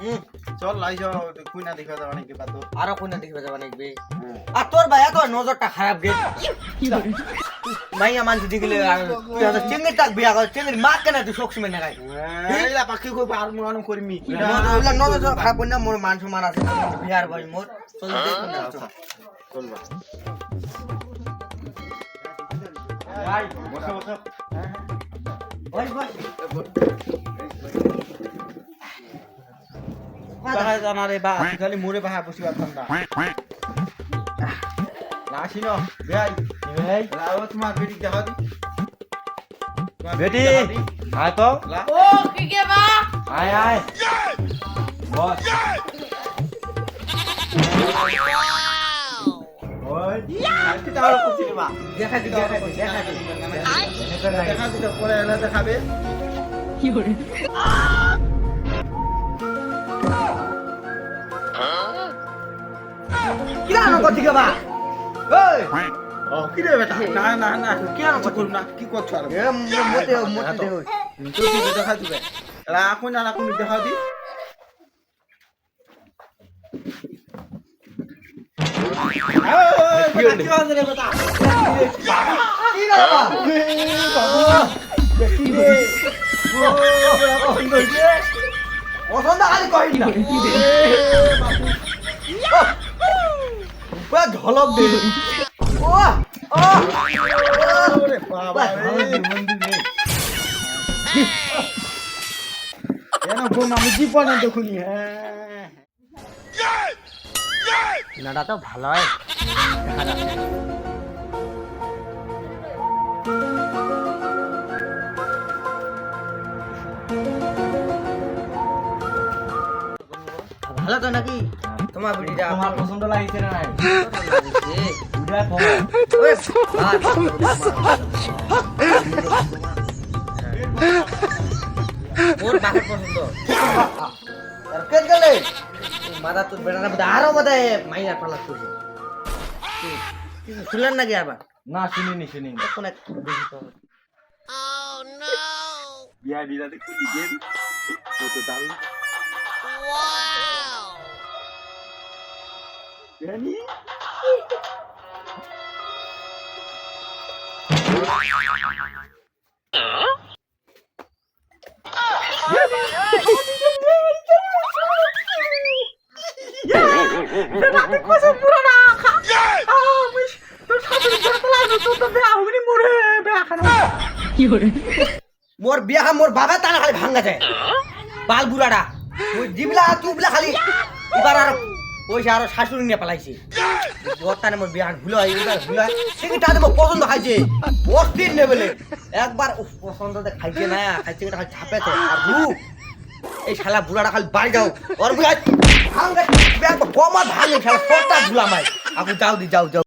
হুম চল লাইছ কুইনা দেখিবা যাবা নাকি বাতো আরও কোনটা দেখবে যাবা নাকি আর তোর ভাই এত নজরটা খারাপ গে। মাইয়া মানুষ দেখিলে আর তুই বিয়া কর চিংড়ি মা কেন তুই খাই এইলা পাখি কই বার মন করমি। ওগুলা নজর খারাপ না মোর মান বিয়ার ভাই মোর। চল দেখ না চলবা। বসো বসো। ওই বস। বাহা জানা রে বা খালি মোরে বাহা বসিবা ঠান্ডা লাসি ন বেয়াই এই লাও তোমার বেটি দেখা বেটি দেখা দি। আয় তো ও কি কে বা আয় আয় বস ওই কি পরে এলা দেখাবে কি বা ওই ও কি রে বেটা না না না কি আর করব না কি করছ আর এ মোতে মোতে দে ওই তো কি দেখা দিবে এলা এখন না এখন দেখা দি কি হল কি হল রে বেটা কি রানো পছন্দ খালি কই না পুরা ঝলক দে ও ও ওরে বাবা রে। এনো বোন আমি জীবনে দেখুনি হ্যাঁ। নাটা তো ভালো হয়। ভালো তো নাকি? তোমার বিড়িটা তোমার পছন্দ লাগিছে না নাই? উঠা ওই মোর বাপের পছন্দ আর কে গেলে? মাদা তোর বেড়ার মধ্যে আরও মাইয়া পালা করছে শুনলেন নাকি আবার? না শুনিনি শুনিনি। এখন এক বেশি তো। বিয়া বিয়া দেখি কত দারুণ। জানি। মোর বিয়া মোর বাবা তানা খালি ভাঙ্গা যায়। বাল বুড়াটা ওই জিবলা, তুবলা খালি পয়সা আরও শাশুড়ি নিয়ে পালাইছে। বর্তানে মোর বিয়ান ভুলো হয় ভুল হয়। তাদের মোর পছন্দ খাইছে? বস্তির লেভেলে একবার উফ, পছন্দ তো খাইছে না খাইছে এটা খালি ছাপেছে আর ভু এই শালা বুড়াটা খালি বাড়ি যাও। ওর বুড়া কমা ভাঙে শালা কটা ভুলা মাই আপনি যাও দি যাও যাও।